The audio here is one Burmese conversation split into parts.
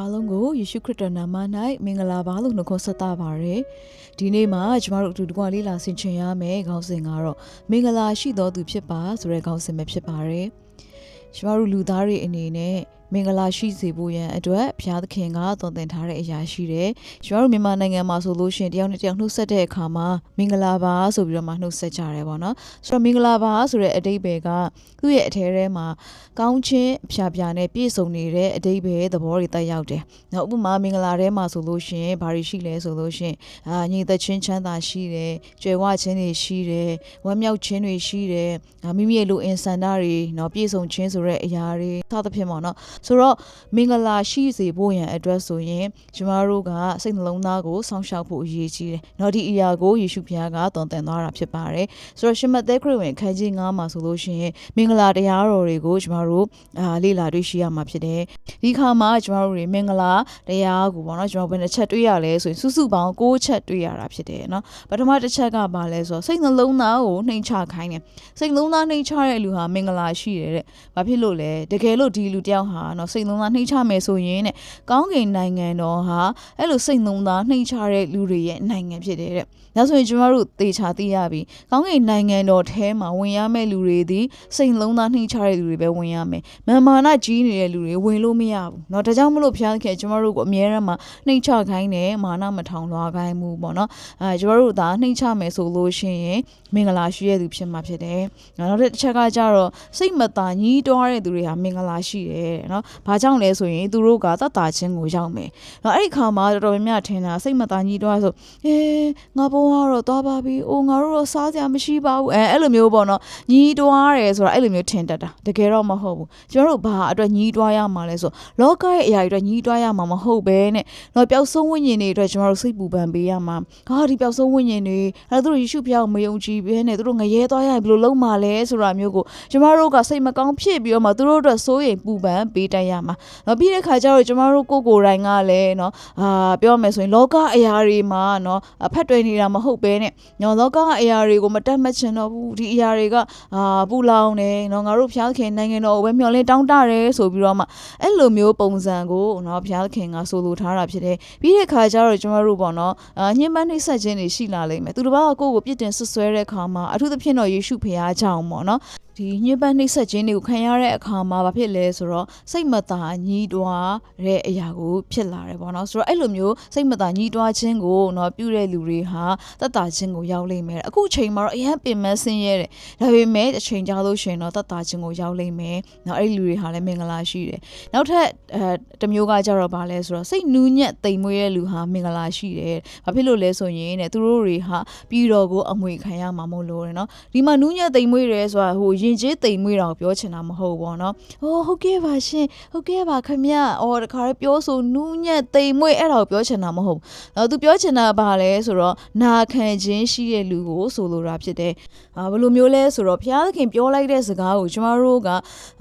အားလုံးကိုယေရှုခရစ်တော်နာမ၌မင်္ဂလာပါလို့နှုတ်ခွန်းဆက်တာပါရယ်ဒီနေ့မှာကျမတို့အတူတကွလေးလာဆင်ခြင်ရမယ်ခေါင်းစဉ်ကတော့မင်္ဂလာရှိတော်သူဖြစ်ပါဆိုတဲ့ခေါင်းစဉ်ပဲဖြစ်ပါရယ်ကျမတို့လူသားတွေအနေနဲ့ မင်္ဂလာရှိစေဖို့ရန်အတွက်ဘုရားသခင်ကသွန်သင်ထားတဲ့အရာရှိတယ်။ကျမတို့မြန်မာနိုင်ငံမှာဆိုလို့ရှိရင်တယောက်နဲ့တယောက်နှုတ်ဆက်တဲ့အခါမှာမင်္ဂလာပါဆိုပြီးတော့မှနှုတ်ဆက်ကြတယ်ပေါ့နော်။ဆိုတော့မင်္ဂလာပါဆိုတဲ့အတိတ်ပဲကသူ့ရဲ့အထဲထဲမှာကောင်းခြင်းအဖြာဖြာနဲ့ပြည့်စုံနေတဲ့အတိတ်ပဲသဘောတွေတက်ရောက်တယ်။နောက်ဥပမာမင်္ဂလာထဲမှာဆိုလို့ရှိရင်ဘာတွေရှိလဲဆိုလို့ရှိရင်အာညီသက်ချင်းချမ်းသာရှိတယ်၊ကြွယ်ဝခြင်းတွေရှိတယ်၊ဝမ်းမြောက်ခြင်းတွေရှိတယ်။အာမိမိရဲ့လူအင်ဆန္ဒတွေနော်ပြည့်စုံခြင်းဆိုတဲ့အရာတွေစသဖြင့်ပေါ့နော်။ဆိုတော့မင်္ဂလာရှိစေဖို့ရန်အတွက်ဆိုရင်ကျမတို့ကစိတ်နှလုံးသားကိုစောင့်ရှောက်ဖို့အရေးကြီးတယ်။နော်ဒီအရာကိုယေရှုဖခင်ကသွန်သင်သွားတာဖြစ်ပါတယ်။ဆိုတော့ရှင်မသက်ခရစ်ဝင်ခန်းကြီး9မှာဆိုလို့ရှိရင်မင်္ဂလာတရားတော်တွေကိုကျမတို့အာလေ့လာတွေ့ရှိရမှာဖြစ်တယ်။ဒီခါမှာကျမတို့တွေမင်္ဂလာတရားကိုပေါ့နော်ကျမတို့ဘယ်နှချက်တွေ့ရလဲဆိုရင်စုစုပေါင်း6ချက်တွေ့ရတာဖြစ်တယ်နော်။ပထမတစ်ချက်ကဘာလဲဆိုတော့စိတ်နှလုံးသားကိုနှိမ်ချခိုင်းတယ်။စိတ်နှလုံးသားနှိမ်ချတဲ့လူဟာမင်္ဂလာရှိတယ်တဲ့။ဘာဖြစ်လို့လဲ။တကယ်လို့ဒီလူတယောက်ဟာနော်စိတ်နှလုံးသားနှိမ်ချမယ်ဆိုရင်တဲ့ကောင်းကင်နိုင်ငံတော်ဟာအဲ့လိုစိတ်နှလုံးသားနှိမ်ချတဲ့လူတွေရဲ့နိုင်ငံဖြစ်တယ်တဲ့။ဒါဆိုရင်ကျမတို့သေချာသိရပြီ။ကောင်းကင်နိုင်ငံတော်ထဲမှာဝင်ရမယ့်လူတွေဒီစိတ်နှလုံးသားနှိမ်ချတဲ့လူတွေပဲဝင်ရမယ်။မာမာနကြီးနေတဲ့လူတွေဝင်လို့မရဘူး။เนาะဒါကြောင့်မလို့ဘုရားခင်ကျမတို့ကိုအမြဲတမ်းမှာနှိမ်ချခိုင်းတယ်မာနမထောင်လွှာခိုင်းမှုပေါ့နော်။အဲကျမတို့ဒါနှိမ်ချမယ်ဆိုလို့ရှိရင်မင်္ဂလာရှိတဲ့သူဖြစ်မှာဖြစ်တယ်။နောက်တစ်ချက်ကကြတော့စိတ်မသာညှီးတွားတဲ့သူတွေဟာမင်္ဂလာရှိတယ်เนาะ။ ะဘာကြောင့်လဲဆိုရင်သူတို့ကတတ်တာချင်းကိုရောက်မယ်။နော်အဲ့ဒီခါမှာတော်တော်များများထင်တာစိတ်မသာညှီးတွားဆိုအေးငါဘုံကတော့သွားပါပြီ။အိုးငါတို့တော့စားစရာမရှိပါဘူး။အဲအဲ့လိုမျိုးပေါ့နော်။ညှီးတွားတယ်ဆိုတာအဲ့လိုမျိုးထင်တတ်တာ။တကယ်တော့မဟုတ်ဘူး။ကျွန်တော်တို့ဘာအတွက်ညှီးတွားရမှာလဲဆိုလောကရဲ့အရာတွေအတွက်ညှီးတွားရမှာမဟုတ်ဘဲနဲ့တော့ပျောက်ဆုံးဝိညာဉ်တွေအတွက်ကျွန်တော်တို့စိတ်ပူပန်ပေးရမှာ။ဟာဒီပျောက်ဆုံးဝိညာဉ်တွေအဲ့ဒါတို့ယေရှုဖျားကိုမယုံကြည်ဘဲနဲ့တို့ငရဲသွားရရင်ဘယ်လိုလုပ်မှာလဲဆိုတာမျိုးကိုကျွန်တော်တို့ကစိတ်မကောင်းဖြစ်ပြီးတော့မှတို့အတွက်စိုးရိမ်ပူပန်ပေးတတ်ရမှာ။နော်ပြီးတဲ့ခါကျတော့ကျွန်တော်တို့ကိုကိုယ်တိုင်ကလည်းနော်အာပြောမယ်ဆိုရင်လောကအရာတွေမှာနော်ဖက်တွယ်နေတာမဟုတ်ဘဲနဲ့ညောလောကအရာတွေကိုမတတ်မှတ်ချင်တော့ဘူးဒီအရာတွေကအာပူလောင်နေနော်ငါတို့ဖျားခင်နိုင်ငံတော်ကိုပဲမျှော်လင့်တောင်းတတယ်ဆိုပြီးတော့မှအဲ့လိုမျိုးပုံစံကိုနော်ဖျားခင်ကဆိုလိုထားတာဖြစ်တယ်ပြီးတဲ့ခါကျတော့ကျွန်တော်တို့ပေါ့နော်အာညှဉ်းပန်းနှိပ်စက်ခြင်းတွေရှိလာလိမ့်မယ်သူတစ်ပါးကကိုယ့်ကိုပြစ်တင်ဆွဆွဲတဲ့ခါမှာအထူးသဖြင့်တော့ယေရှုဖျားကြောင့်ပေါ့နော် ဒီညှဉ်းပန်းနှိပ်စက်ခြင်းတွေကိုခံရတဲ့အခါမှာဘာဖြစ်လဲဆိုတော့စိတ်မသာညှိတွားတဲ့အရာကိုဖြစ်လာတယ်ပေါ့နော်ဆိုတော့အဲ့လိုမျိုးစိတ်မသာညှိတွားခြင်းကိုเนาะပြုတဲ့လူတွေဟာတတ်တာခြင်းကိုရောက်လိမ့်မယ်အခုအချိန်မှာတော့အရင်ပင်မဆင်းရဲတယ်ဒါပေမဲ့အချိန်ကြာလို့ရှိရင်တော့တတ်တာခြင်းကိုရောက်လိမ့်မယ်เนาะအဲ့ဒီလူတွေဟာလည်းမင်္ဂလာရှိတယ်နောက်ထပ်အဲတစ်မျိုးကကြတော့ဗာလဲဆိုတော့စိတ်နူးညံ့တိမ်မွေးတဲ့လူဟာမင်္ဂလာရှိတယ်ဘာဖြစ်လို့လဲဆိုရင်တဲ့သူတို့တွေဟာပြီးတော့ကိုအမွေခံရမှာမို့လို့တယ်เนาะဒီမှာနူးညံ့တိမ်မွေးတယ်ဆိုတာဟိုရ င်ကျေးတိမ်မွေးတာကိုပြောချင်တာမဟုတ်ဘူးပေါ့နော်။အိုးဟုတ်ကဲ့ပါရှင်ဟုတ်ကဲ့ပါခမရ။အော်တခါလေးပြောဆိုနူးညံ့တိမ်မွေးအဲ့ဒါကိုပြောချင်တာမဟုတ်ဘူး။နော်သူပြောချင်တာကဘာလဲဆိုတော့နာခံခြင်းရှိတဲ့လူကိုဆိုလိုတာဖြစ်တယ်။အာဘယ်လိုမျိုးလဲဆိုတော့ဘုရားသခင်ပြောလိုက်တဲ့စကားကိုကျမတို့က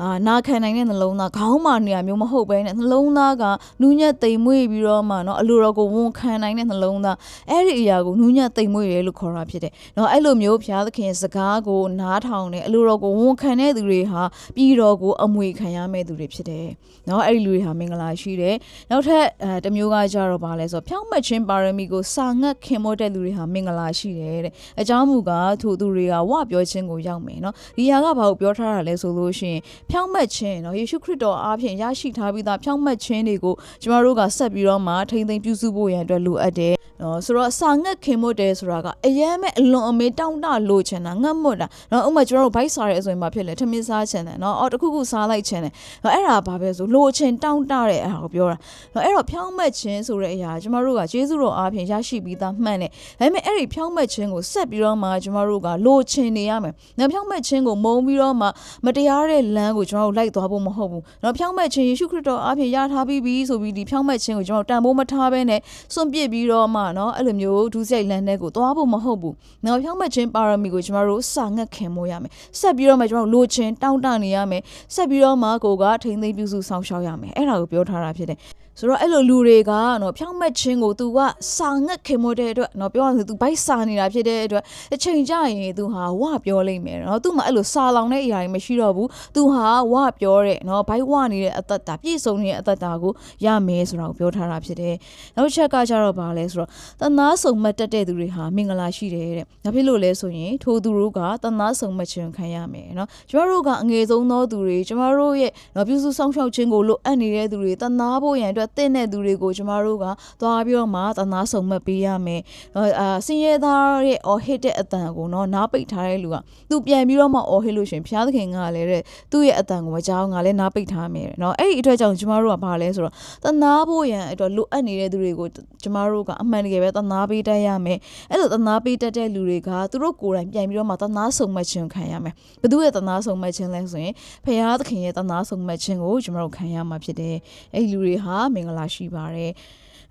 အာနာခံနိုင်တဲ့နှလုံးသားခေါင်းမာနေရမျိုးမဟုတ်ဘဲနဲ့နှလုံးသားကနူးညံ့တိမ်မွေးပြီးတော့မှနော်အလိုတော်ကိုဝန်ခံနိုင်တဲ့နှလုံးသားအဲ့ဒီအရာကိုနူးညံ့တိမ်မွေးရဲလို့ခေါ်တာဖြစ်တယ်။နော်အဲ့လိုမျိုးဘုရားသခင်စကားကိုနားထောင်တယ်အလိုတော်ကိုဝန်ခံတဲ့သူတွေဟာပြည်တော်ကိုအမွေခံရမယ့်သူတွေဖြစ်တယ်။နော်အဲ့ဒီလူတွေဟာမင်္ဂလာရှိတယ်။နောက်ထပ်အဲတစ်မျိုးကကြတော့ဗာလဲဆိုဖြောင်းမှတ်ခြင်းပါရမီကိုစာငတ်ခင်မောတဲ့လူတွေဟာမင်္ဂလာရှိတယ်တဲ့အကြောင်းမူကားထိုသူတွေကဝပြောခြင်းကိုရောက်မယ်နော်။ဒီဟာကဘာကိုပြောထားတာလဲဆိုလို့ရှိရင်ဖြောင်းမှတ်ခြင်းနော်ယေရှုခရစ်တော်အားဖြင့်ရရှိထားပြီးသားဖြောင်းမှတ်ခြင်းတွေကိုကျမတို့ကဆက်ပြီးတော့မှထိမ့်သိမ့်ပြုစုဖို့ရန်အတွက်လိုအပ်တယ်နော်ဆိုတော့စာငတ်ခင်မွတ်တယ်ဆိုတာကအရင်မဲ့အလွန်အမေတောင်းတလိုချင်တာငတ်မွတ်တာနော်ဥပမာကျွန်တော်တို့ဘိုက်စားရဲဆိုရင်မဖြစ်လေထမင်းစားချင်တယ်နော်အော်တခုခုစားလိုက်ချင်တယ်နော်အဲ့ဒါဘာပဲဆိုလိုချင်တောင်းတတဲ့အဲ့ဒါကိုပြောတာနော်အဲ့တော့ဖြောင်းမက်ခြင်းဆိုတဲ့အရာကျွန်တော်တို့ကကျေးဇူးတော်အားဖြင့်ရရှိပြီးသားမှန်တယ်ဒါပေမဲ့အဲ့ဒီဖြောင်းမက်ခြင်းကိုဆက်ပြီးတော့မှကျွန်တော်တို့ကလိုချင်နေရမယ်နော်ဖြောင်းမက်ခြင်းကိုမုံပြီးတော့မှမတရားတဲ့လမ်းကိုကျွန်တော်တို့လိုက်သွားဖို့မဟုတ်ဘူးနော်ဖြောင်းမက်ခြင်းယေရှုခရစ်တော်အားဖြင့်ရထားပြီးပြီဆိုပြီးဒီဖြောင်းမက်ခြင်းကိုကျွန်တော်တန်ဖိုးမထားဘဲနဲ့စွန့်ပစ်ပြီးတော့မှနော်အဲ့လိုမျိုးဒုစရိုက်လမ်းတွေကိုသွားဖို့မဟုတ်ဘူး။နောက်ဖြောင်းမက်ခြင်းပါရမီကိုကျမတို့စာငတ်ခင်မိုးရမယ်။ဆက်ပြီးတော့မှကျမတို့လိုချင်တောင်းတနေရမယ်။ဆက်ပြီးတော့မှကိုကထိမ့်သိမ့်ပြုစုဆောင်ရှောက်ရမယ်။အဲ့ဒါကိုပြောထားတာဖြစ်တယ်။ ဆိုတော့အဲ့လိုလူတွေကနော်ဖြောင်းမဲ့ချင်းကို तू ကစာငတ်ခင်မတဲ့အတွက်နော်ပြောရရင် तू ဘိုက်စာနေတာဖြစ်တဲ့အတွက်အချိန်ကြရင် तू ဟာဝပြောလိမ့်မယ်နော် तू မှအဲ့လိုစာလောင်တဲ့အရာတွေမရှိတော့ဘူး तू ဟာဝပြောတဲ့နော်ဘိုက်ဝနေတဲ့အသက်တာပြည့်စုံနေတဲ့အသက်တာကိုရမယ်ဆိုတာကိုပြောထားတာဖြစ်တယ်နောက်တစ်ချက်ကကြတော့ဗာလဲဆိုတော့တနာဆုံမတ်တက်တဲ့သူတွေဟာမင်္ဂလာရှိတယ်တဲ့ဒါဖြစ်လို့လဲဆိုရင်ထိုသူတို့ကတနာဆုံမတ်ခြင်းခံရမယ်နော်ကျမတို့ကအငယ်ဆုံးသောသူတွေကျမတို့ရဲ့နော်ပြုစုဆောင်ရှောက်ခြင်းကိုလိုအပ်နေတဲ့သူတွေတနာဖို့ရန်အတွက် တင့်တဲ့သူတွေကိုကျမတို့ကသွားပြီးတော့မှတနာဆုံမတ်ပေးရမယ်နော်အာစင်ရဲသားရဲ့အော်ဟစ်တဲ့အတန်ကိုနော်နားပိတ်ထားတဲ့လူကသူပြန်ပြီးတော့မှအော်ဟစ်လို့ရှရင်ဘုရားသခင်ကလည်းတဲ့သူ့ရဲ့အတန်ကိုမကြောက်ငါလည်းနားပိတ်ထားမယ်တဲ့နော်အဲ့ဒီအတွက်ကြောင့်ကျမတို့ကဘာလဲဆိုတော့တနာဖို့ရန်အတွက်လိုအပ်နေတဲ့သူတွေကိုကျမတို့ကအမှန်တကယ်ပဲတနာပေးတတ်ရမယ်အဲ့လိုတနာပေးတတ်တဲ့လူတွေကသူတို့ကိုယ်တိုင်ပြန်ပြီးတော့မှတနာဆုံမှတ်ခြင်းခံရမယ်ဘသူရဲ့တနာဆုံမှတ်ခြင်းလဲဆိုရင်ဖခင်သခင်ရဲ့တနာဆုံမှတ်ခြင်းကိုကျမတို့ခံရမှာဖြစ်တယ်အဲ့ဒီလူတွေဟာမင်္ဂလာရှိပါတယ်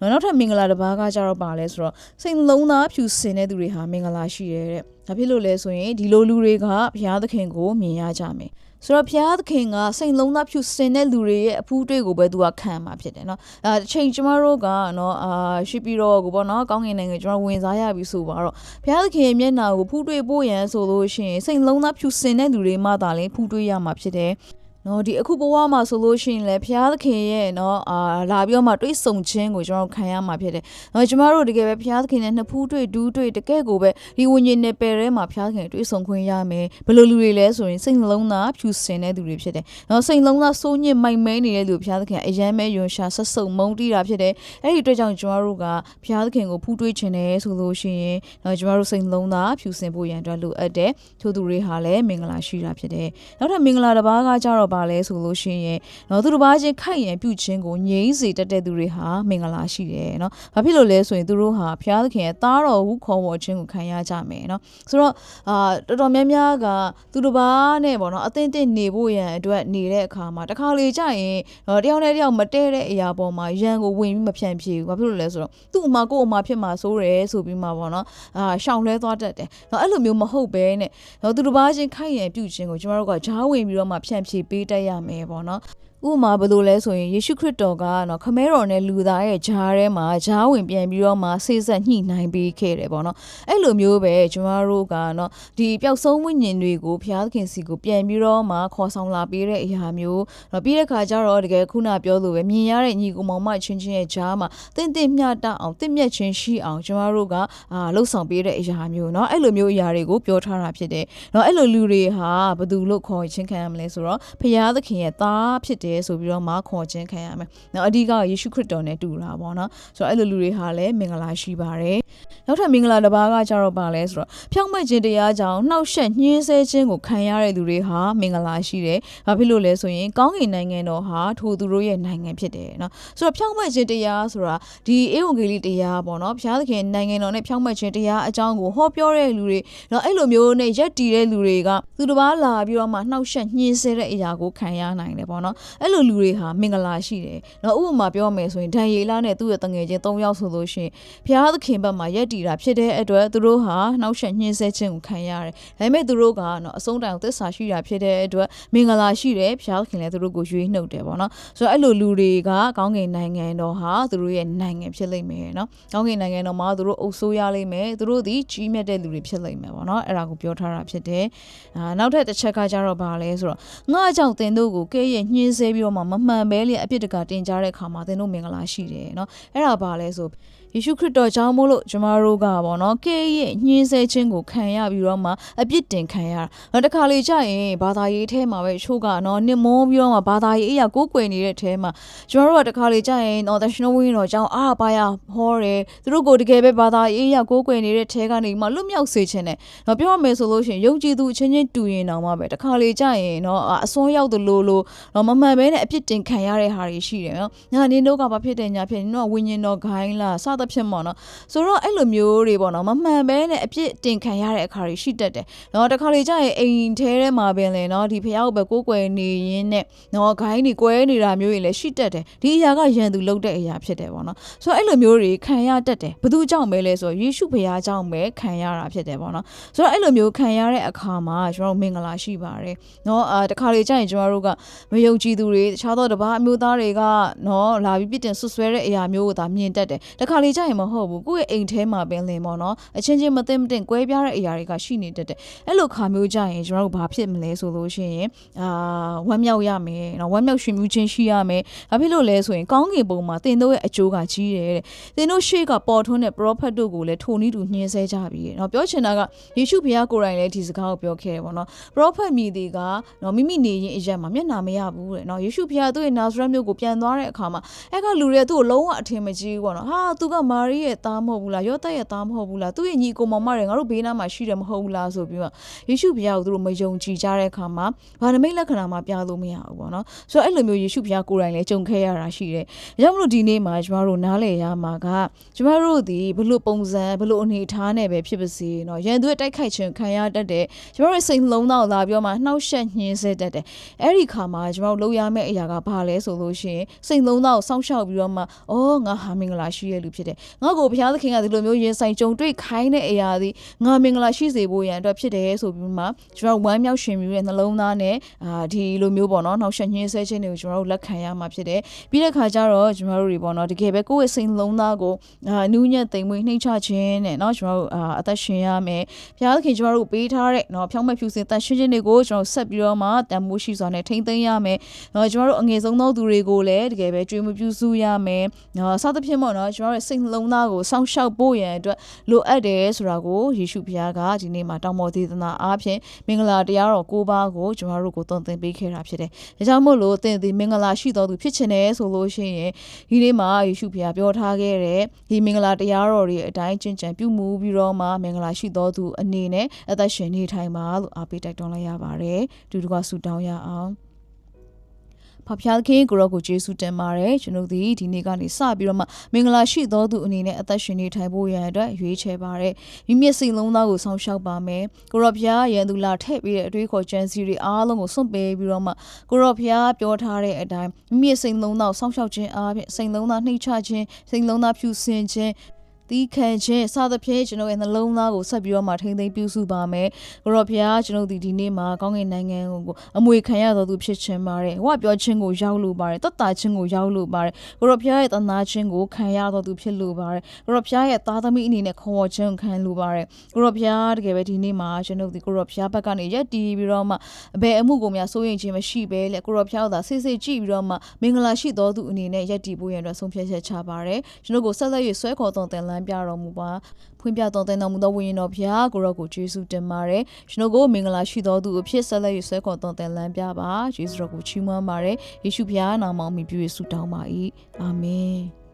နောက်ထပ်မင်္ဂလာတစ်ပါးကကြတော့ပါလဲဆိုတော့စိတ်လုံးသားဖြူစင်တဲ့သူတွေဟာမင်္ဂလာရှိတယ်တဲ့။ဒါဖြစ်လို့လဲဆိုရင်ဒီလိုလူတွေကဘုရားသခင်ကိုမြင်ရကြမယ်။ဆိုတော့ဘုရားသခင်ကစိတ်လုံးသားဖြူစင်တဲ့လူတွေရဲ့အဖူးတွေ့ကိုပဲသူကခံမှာဖြစ်တယ်နော်။အဲအချိန်ကျမတို့ကနော်အာရှိပြီးတော့ကိုပေါ့နော်ကောင်းကင်နိုင်ငံကျမတို့ဝင်စားရပြီဆိုပါတော့ဘုရားသခင်ရဲ့မျက်နှာကိုဖူးတွေ့ဖို့ရန်ဆိုလို့ရှိရင်စိတ်လုံးသားဖြူစင်တဲ့လူတွေမှသာလျှင်ဖူးတွေ့ရမှာဖြစ်တယ်။ နော်ဒီအခုဘဝမှာဆိုလို့ရှိရင်လည်းဘုရားသခင်ရဲ့နော်အာလာပြီးတော့မှတွေးဆုံခြင်းကိုကျွန်တော်ခံရမှာဖြစ်တယ်။နော်ကျမတို့တကယ်ပဲဘုရားသခင်နဲ့နှစ်ဖူးတွေ့ဒူးတွေ့တကယ်ကိုပဲဒီဝิญဉ်နယ်ပယ်ထဲမှာဘုရားသခင်တွေးဆုံခွင့်ရမယ်။ဘယ်လိုလူတွေလဲဆိုရင်စိတ်နှလုံးသားဖြူစင်တဲ့သူတွေဖြစ်တယ်။နော်စိတ်နှလုံးသားစိုးညစ်မိုက်မဲနေတဲ့လူဘုရားသခင်အယမ်းမဲယွန်ရှာဆက်စုံမုန်းတီးတာဖြစ်တယ်။အဲ့ဒီအတွက်ကြောင့်ကျွန်တော်တို့ကဘုရားသခင်ကိုဖူးတွေးခြင်းတယ်ဆိုလို့ရှိရင်နော်ကျွန်တော်တို့စိတ်နှလုံးသားဖြူစင်ဖို့ရန်အတွက်လိုအပ်တယ်။ထို့သူတွေဟာလည်းမင်္ဂလာရှိတာဖြစ်တယ်။နောက်ထပ်မင်္ဂလာတစ်ပါးကကြတော့ပါလဲဆိုလို့ရှိရင်နော်သူတို့ဘာချင်းခိုက်ရန်ပြုခြင်းကိုငြိမ်းစေတတ်တဲ့သူတွေဟာမင်္ဂလာရှိတယ်နော်။ဘာဖြစ်လို့လဲဆိုရင်သူတို့ဟာဘုရားသခင်ရဲ့သားတော်ဟုခေါ်ဝေါ်ခြင်းကိုခံရကြမယ်နော်။ဆိုတော့အာတော်တော်များများကသူတို့ဘာနဲ့ပေါ့နော်အသင့်တင့်နေဖို့ရန်အတွက်နေတဲ့အခါမှာတစ်ခါလေကြာရင်တော့တယောက်နဲ့တယောက်မတည့်တဲ့အရာပေါ်မှာရန်ကိုဝင်ပြီးမဖြန့်ပြေဘူး။ဘာဖြစ်လို့လဲဆိုတော့သူ့အမကို့အမဖြစ်မှာစိုးတယ်ဆိုပြီးမှပေါ့နော်။အာရှောင်လဲသွားတတ်တယ်။နော်အဲ့လိုမျိုးမဟုတ်ဘဲနဲ့နော်သူတို့ဘာချင်းခိုက်ရန်ပြုခြင်းကိုကျမတို့ကဂျားဝင်ပြီးတော့မှဖြန့်ဖြေပေးတတ်ရမယ်ပေါ့နော်။ဥပမာဘယ်လိုလဲဆိုရင်ယေရှုခရစ်တော်ကနော်ခမဲတော်နဲ့လူသားရဲ့ဂျားထဲမှာဂျားဝင်ပြန်ပြီးတော့မှဆေးဆက်ညှိနှိုင်းပေးခဲ့တယ်ပေါ့နော်အဲ့လိုမျိုးပဲကျမတို့ကနော်ဒီပျောက်ဆုံးဝိညာဉ်တွေကိုဘုရားသခင်စီကိုပြန်ပြီးတော့မှခေါ်ဆောင်လာပေးတဲ့အရာမျိုးနော်ပြီးတဲ့ခါကျတော့တကယ်ခုနပြောလို့ပဲမြင်ရတဲ့ညီကိုမောင်မချင်းချင်းရဲ့ဂျားမှာတင့်တင့်မျှတအောင်တင့်မြတ်ချင်းရှိအောင်ကျမတို့ကအာလှုပ်ဆောင်ပေးတဲ့အရာမျိုးနော်အဲ့လိုမျိုးအရာတွေကိုပြောထားတာဖြစ်တယ်နော်အဲ့လိုလူတွေဟာဘယ်သူလို့ခေါ်ချင်းခံရမလဲဆိုတော့ဘုရားသခင်ရဲ့သားဖြစ်တယ်ဆိုပြီးတော့မှခေါ်ခြင်းခံရမယ်။နောက်အဓိကယေရှုခရစ်တော်နဲ့တူတာပေါ့နော်။ဆိုတော့အဲ့လိုလူတွေဟာလည်းမင်္ဂလာရှိပါတယ်။နောက်ထပ်မင်္ဂလာတစ်ပါးကကြတော့ပါလဲဆိုတော့ဖြောင့်မတ်ခြင်းတရားကြောင့်နှောက်ယှက်ညှင်းဆဲခြင်းကိုခံရတဲ့လူတွေဟာမင်္ဂလာရှိတယ်။ဘာဖြစ်လို့လဲဆိုရင်ကောင်းကင်နိုင်ငံတော်ဟာထိုသူတို့ရဲ့နိုင်ငံဖြစ်တယ်နော်။ဆိုတော့ဖြောင့်မတ်ခြင်းတရားဆိုတာဒီဧဝံဂေလိတရားပေါ့နော်။ဘုရားသခင်နိုင်ငံတော်နဲ့ဖြောင့်မတ်ခြင်းတရားအကြောင်းကိုဟောပြောတဲ့လူတွေနော်အဲ့လိုမျိုးနဲ့ရက်တည်တဲ့လူတွေကသူတစ်ပါးလာပြီးတော့မှနှောက်ယှက်ညှင်းဆဲတဲ့အရာကိုခံရနိုင်တယ်ပေါ့နော်။အဲ့လိုလူတွေဟာမင်္ဂလာရှိတယ်။နော်ဥပမာပြောမယ်ဆိုရင်ဒံယေလနဲ့သူ့ရဲ့တငယ်ချင်း၃ယောက်ဆိုလို့ရှိရင်ဘုရားသခင်ဘက်မှာယက်တီတာဖြစ်တဲ့အတွက်သူတို့ဟာနှောက်ယှက်ညှင်းဆဲခြင်းကိုခံရတယ်။ဒါပေမဲ့သူတို့ကနော်အဆုံးတိုင်သစ္စာရှိတာဖြစ်တဲ့အတွက်မင်္ဂလာရှိတယ်ဘုရားသခင်လည်းသူတို့ကိုရွေးနှုတ်တယ်ပေါ့နော်။ဆိုတော့အဲ့လိုလူတွေကကောင်းကင်နိုင်ငံတော်ဟာသူတို့ရဲ့နိုင်ငံဖြစ်လိမ့်မယ်နော်။ကောင်းကင်နိုင်ငံတော်မှာသူတို့အုပ်စိုးရလိမ့်မယ်။သူတို့ဒီကြီးမြတ်တဲ့လူတွေဖြစ်လိမ့်မယ်ပေါ့နော်။အဲ့ဒါကိုပြောထားတာဖြစ်တယ်။အာနောက်ထပ်တစ်ချက်ကကြတော့ဗာလဲဆိုတော့ငါကြောင့်တင်တို့ကိုကဲရဲ့ညှင်းဆပြီးတော့မှမမှန်ပဲလေအပြစ်တကတင်ကြတဲ့ခါမှာသင်တို့မင်္ဂလာရှိတယ်เนาะအဲ့ဒါဘာလဲဆို ယေရှုခရစ်တော်ကြောင့်မို့လို့ကျမတို့ကပေါ့နော်ကဲရဲ့ညှင်းဆဲခြင်းကိုခံရပြီးတော့မှအပြစ်တင်ခံရတာနောက်တစ်ခါလေကြာရင်ဘာသာရေးထဲမှာပဲချို့ကနော်နစ်မုန်းပြီးတော့မှဘာသာရေးအရာကိုးကွယ်နေတဲ့ထဲမှာကျမတို့ကတစ်ခါလေကြာရင်နော် national win တော်ကြောင့်အာပါရဟောတယ်သူတို့ကိုတကယ်ပဲဘာသာရေးအရာကိုးကွယ်နေတဲ့ထဲကနေမှလွတ်မြောက်စေခြင်းနဲ့နော်ပြောရမယ်ဆိုလို့ရှိရင်ယုံကြည်သူအချင်းချင်းတူရင်တောင်မှပဲတစ်ခါလေကြာရင်နော်အစွန်းရောက်သလိုလိုနော်မမှန်ပဲနဲ့အပြစ်တင်ခံရတဲ့ဟာတွေရှိတယ်နော်ညာနင်းတို့ကဘာဖြစ်တယ်ညာဖြစ်နင်တို့ကဝิญဉ်တော်ဂိုင်းလားစသသဖြင့်ပေါ့နော်ဆိုတော့အဲ့လိုမျိုးတွေပေါ့နော်မမှန်ပဲနဲ့အပြစ်တင်ခံရတဲ့အခါတွေရှိတတ်တယ်နော်တခါလေကြာရင်အိမ်ထဲထဲမှာပင်လေနော်ဒီဖះကိုပဲကိုးကွယ်နေရင်းနဲ့နော်ဂိုင်းတွေကွဲနေတာမျိုးတွေလည်းရှိတတ်တယ်ဒီအရာကရန်သူလုပ်တဲ့အရာဖြစ်တယ်ပေါ့နော်ဆိုတော့အဲ့လိုမျိုးတွေခံရတတ်တယ်ဘယ်သူကြောင့်ပဲလဲဆိုတော့ယေရှုဖះကြောင့်ပဲခံရတာဖြစ်တယ်ပေါ့နော်ဆိုတော့အဲ့လိုမျိုးခံရတဲ့အခါမှာကျွန်တော်တို့မင်္ဂလာရှိပါတယ်နော်အာတခါလေကြာရင်ကျွန်တော်တို့ကမယုံကြည်သူတွေတခြားသောတပါးအမျိုးသားတွေကနော်လာပြီးပြစ်တင်ဆွဆွဲတဲ့အရာမျိုးကိုသာမြင်တတ်တယ်တခါလေကြာရင်မဟုတ်ဘူးကိုယ့်ရဲ့အိမ်ထဲမှာပင်လင်ပေါ့နော်အချင်းချင်းမသိမတင်ကွဲပြားတဲ့အရာတွေကရှိနေတတ်တယ်အဲ့လိုခါမျိုးကြာရင်ကျွန်တော်တို့ဘာဖြစ်မလဲဆိုလို့ရှိရင်အာဝမ်းမြောက်ရမယ်နော်ဝမ်းမြောက်ရှင်မှုချင်းရှိရမယ်ဘာဖြစ်လို့လဲဆိုရင်ကောင်းကင်ဘုံမှာတင်တို့ရဲ့အကျိုးကကြီးတယ်တဲ့တင်တို့ရှေ့ကပေါ်ထွန်းတဲ့ prophet တို့ကိုလည်းထိုနည်းတူညှင်းဆဲကြပြီတဲ့နော်ပြောချင်တာကယေရှုဘုရားကိုယ်တိုင်လည်းဒီစကားကိုပြောခဲ့တယ်ပေါ့နော် prophet မြည်တွေကနော်မိမိနေရင်အရက်မှာမျက်နှာမရဘူးတဲ့နော်ယေရှုဘုရားသူ့ရဲ့နာဇရက်မြို့ကိုပြန်သွားတဲ့အခါမှာအဲ့ကလူတွေသူ့ကိုလုံးဝအထင်မကြီးဘူးပေါ့နော်ဟာသူကမာရီရဲ့သားမဟုတ်ဘူးလားယောသရဲ့သားမဟုတ်ဘူးလားသူ့ရဲ့ညီကိုမောင်မတွေငါတို့ဘေးနားမှာရှိတယ်မဟုတ်ဘူးလားဆိုပြီးတော့ယေရှုဘုရားကိုသူတို့မယုံကြည်ကြတဲ့အခါမှာဗာနမိတ်လက္ခဏာမှပြလို့မရဘူးပေါ့နော်ဆိုတော့အဲ့လိုမျိုးယေရှုဘုရားကိုယ်တိုင်လည်းကြုံခဲ့ရတာရှိတယ်။ကြောင့်မလို့ဒီနေ့မှာကျမတို့နားလည်ရမှာကကျမတို့ဒီဘလို့ပုံစံဘလို့အနေထားနဲ့ပဲဖြစ်ပါစေနော်ရန်သူရဲ့တိုက်ခိုက်ခြင်းခံရတတ်တယ်ကျမတို့စိတ်နှလုံးသားကိုလာပြောမှနှောက်ယှက်ညှင်းဆဲတတ်တယ်။အဲ့ဒီခါမှာကျမတို့လုပ်ရမယ့်အရာကဘာလဲဆိုလို့ရှိရင်စိတ်နှလုံးသားကိုစောင့်ရှောက်ပြီးတော့မှအော်ငါဟာမင်္ဂလာရှိရဲ့လူဖြစ်တယ်ငါ့ကိုဘုရားသခင်ကဒီလိုမျိုးရင်ဆိုင်ကြုံတွေ့ခိုင်းတဲ့အရာဒီငါမင်္ဂလာရှိစေဖို့ရန်အတွက်ဖြစ်တယ်ဆိုပြီးမှကျမတို့ဝမ်းမြောက်ရှင်ပြီးတဲ့နှလုံးသားနဲ့အာဒီလိုမျိုးပေါ့နော်နှောက်ယှက်ညှင်းဆဲခြင်းတွေကိုကျမတို့လက်ခံရမှာဖြစ်တယ်ပြီးတဲ့ခါကျတော့ကျမတို့တွေပေါ့နော်တကယ်ပဲကိုယ့်ရဲ့စိတ်နှလုံးသားကိုအာနူးညံ့သိမ်မွေ့နှိမ့်ချခြင်းနဲ့เนาะကျမတို့အာအသက်ရှင်ရမယ်ဘုရားသခင်ကျမတို့ပေးထားတဲ့เนาะဖြောင်းမဲ့ဖြူစင်တန်ရှင်းခြင်းတွေကိုကျွန်တော်ဆက်ပြီးတော့မှတန်မိုးရှိစွာနဲ့ထိမ့်သိမ်းရမယ်เนาะကျမတို့အငယ်ဆုံးသောသူတွေကိုလည်းတကယ်ပဲကြွေးမပြူစုရမယ်เนาะစသဖြင့်ပေါ့เนาะကျမတို့ရဲ့စိတ် တ်နှလုံးသားကိုစောင့်ရှောက်ဖို့ရန်အတွက်လိုအပ်တယ်ဆိုတာကိုယေရှုဘုရားကဒီနေ့မှာတောင်းပေါ်သေးသနာအားဖြင့်မင်္ဂလာတရားတော်ကိုးပါးကိုကျမတို့ကိုသွန်သင်ပေးခဲ့တာဖြစ်တယ်ဒါကြောင့်မို့လို့သင်ဒီမင်္ဂလာရှိတော်သူဖြစ်ချင်တယ်ဆိုလို့ရှိရင်ဒီနေ့မှာယေရှုဘုရားပြောထားခဲ့တဲ့ဒီမင်္ဂလာတရားတော်တွေအတိုင်းကျင့်ကြံပြုမှုပြီးတော့မှမင်္ဂလာရှိတော်သူအနေနဲ့အသက်ရှင်နေထိုင်ပါလို့အားပေးတိုက်တွန်းလိုက်ရပါတယ်တူတူကဆုတောင်းရအောင် ဖဖျားခင်ကိုရောကိုကျေးဇူးတင်ပါတယ်ကျွန်တော်ဒီဒီနေ့ကနေစပြီးတော့မှမင်္ဂလာရှိသောသူအနေနဲ့အသက်ရှင်နေထိုင်ဖို့ရန်အတွက်ရွေးချယ်ပါတယ်မိမိစိတ်လုံးသားကိုဆောင်ရှောက်ပါမယ်ကိုရောဖျားရန်သူလာထည့်ပြီးတဲ့အတွေးခေါ်ကြံစီတွေအားလုံးကိုစွန့်ပေးပြီးတော့မှကိုရောဖျားပြောထားတဲ့အတိုင်းမိမိစိတ်လုံးသားကိုဆောင်ရှောက်ခြင်းအားဖြင့်စိတ်လုံးသားနှိမ့်ချခြင်းစိတ်လုံးသားဖြူစင်ခြင်း တီးခံခြင်းစသဖြင့်ကျွန်တော်ရဲ့နှလုံးသားကိုဆက်ပြီးတော့မှထိမ့်သိမ်းပြုစုပါမယ်။ကိုရောဖျားကျွန်တော်ဒီဒီနေ့မှာကောင်းကင်နိုင်ငံကိုအမွေခံရတော်သူဖြစ်ခြင်းပါတယ်။ဟောပြောခြင်းကိုရောက်လို့ပါတယ်။တတ်တာခြင်းကိုရောက်လို့ပါတယ်။ကိုရောဖျားရဲ့တနာခြင်းကိုခံရတော်သူဖြစ်လို့ပါတယ်။ကိုရောဖျားရဲ့သားသမီးအနေနဲ့ခေါ်ဝေါ်ခြင်းကိုခံလို့ပါတယ်။ကိုရောဖျားတကယ်ပဲဒီနေ့မှာကျွန်တော်ဒီကိုရောဖျားဘက်ကနေရက်တီးပြီးတော့မှအဘယ်အမှုကိုများစိုးရင်ခြင်းမရှိဘဲလေကိုရောဖျားကိုသာစိတ်စိတ်ကြည့်ပြီးတော့မှမင်္ဂလာရှိတော်သူအနေနဲ့ရက်တီးဖို့ရန်အတွက်ဆုံးဖြတ်ချက်ချပါတယ်။ကျွန်တော်ကိုဆက်လက်၍ဆွဲခေါ်တော်တင်လန်းပြတော်မူပါဖွင့်ပြတော်တင်တော်မူသောဝိညာဉ်တော်ဖျားကိုရောကိုကျေးဇူးတင်ပါတယ်ကျွန်တော်ကိုမင်္ဂလာရှိတော်သူအဖြစ်ဆက်လက်၍ဆွဲခေါ်တော်တင်လန်းပြပါကျေးဇူးတော်ကိုချီးမွမ်းပါတယ်ယေရှုဖျားနာမအောင်မြည်ပြီးဆုတောင်းပါ၏အာမင်